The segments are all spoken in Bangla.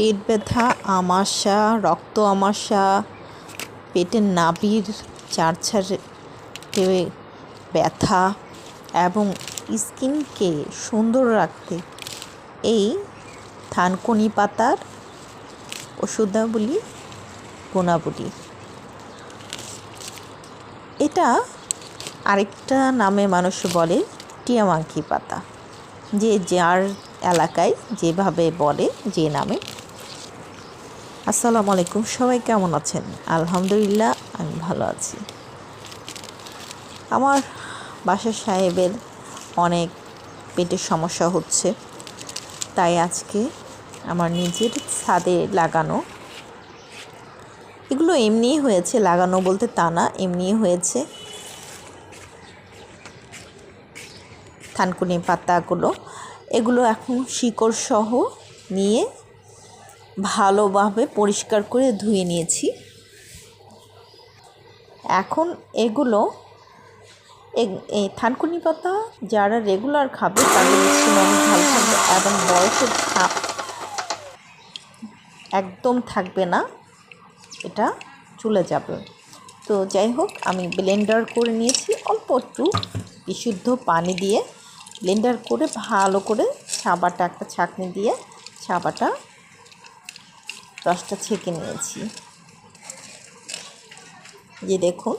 পেট ব্যথা আমাশা রক্ত আমাশা পেটের নাভির চারছাড়ে ব্যথা এবং স্কিনকে সুন্দর রাখতে এই থানকুনি পাতার ওষুধাবলী গুণাবলী। এটা আরেকটা নামে মানুষ বলে টিয়ামাঙ্কি পাতা, যে যার এলাকায় যেভাবে বলে যে নামে। আসসালামু আলাইকুম, সবাই কেমন আছেন? আলহামদুলিল্লাহ, আমি ভালো আছি। আমার বাসা সাহেবের অনেক পেটের সমস্যা হচ্ছে, তাই আজকে আমার নিজের ছাদে লাগানো, এগুলো এমনিই হয়েছে, লাগানো বলতে তা না, এমনিই হয়েছে। থানকুনি পাতাগুলো, এগুলো এখন শিকড় সহ নিয়ে ভালোভাবে পরিষ্কার করে ধুয়ে নিয়েছি। এখন এগুলো এই থানকুনি পাতা যারা রেগুলার খাবে তাদের অনেক ভালো থাকবে এবং বয়সের ছাপ একদম থাকবে না, এটা চলে যাবে। তো যাই হোক, আমি ব্লেন্ডার করে নিয়েছি, অল্প একটু বিশুদ্ধ পানি দিয়ে ব্লেন্ডার করে ভালো করে ছাবাটা, একটা ছাঁকনি দিয়ে ছাবাটা রসটা ছেঁকে নিয়েছি। যে দেখুন,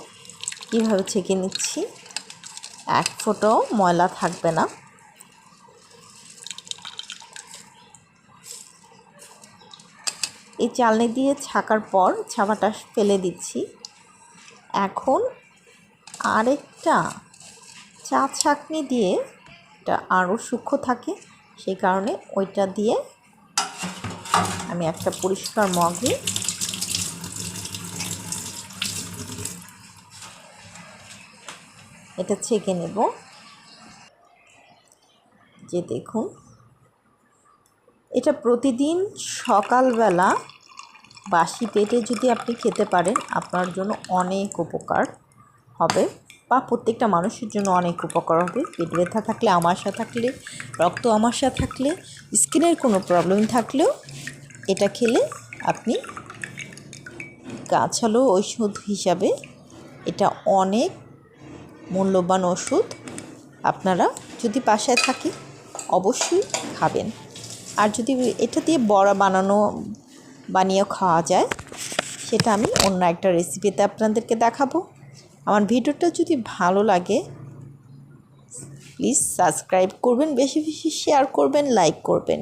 কীভাবে ছেঁকে নিচ্ছি। এক ফোঁটাও ময়লা থাকবে না। এই চালনি দিয়ে ছাকার পর ছাপাটা ফেলে দিচ্ছি। এখন আরেকটা চা ছাকনি দিয়ে, এটা আরও সূক্ষ্ম থাকে, সেই কারণে ওইটা দিয়ে আমি একটা পরিষ্কার মগে এটা ছেঁকে নেব। যে দেখুন, এটা প্রতিদিন সকালবেলা বাসি পেটে যদি আপনি খেতে পারেন, আপনার জন্য অনেক উপকার হবে বা প্রত্যেকটা মানুষের জন্য অনেক উপকার হবে। পেট ব্যথা থাকলে আমাশা থাকলে, রক্ত আমাশা থাকলে, স্কিনের কোনো প্রবলেম থাকলেও এটা খেলে আপনি গাছালো ঔষধ হিসাবে এটা অনেক মূল্যবান ওষুধ আপনারা যদি বাসায় থাকে অবশ্যই খাবেন। আর যদি এটা দিয়ে বড়া বানানো, বানিয়েও খাওয়া যায়, সেটা আমি অন্য একটা রেসিপিতে আপনাদেরকে দেখাবো। আমার ভিডিওটা যদি ভালো লাগে প্লিজ সাবস্ক্রাইব করবেন, বেশি বেশি শেয়ার করবেন লাইক করবেন।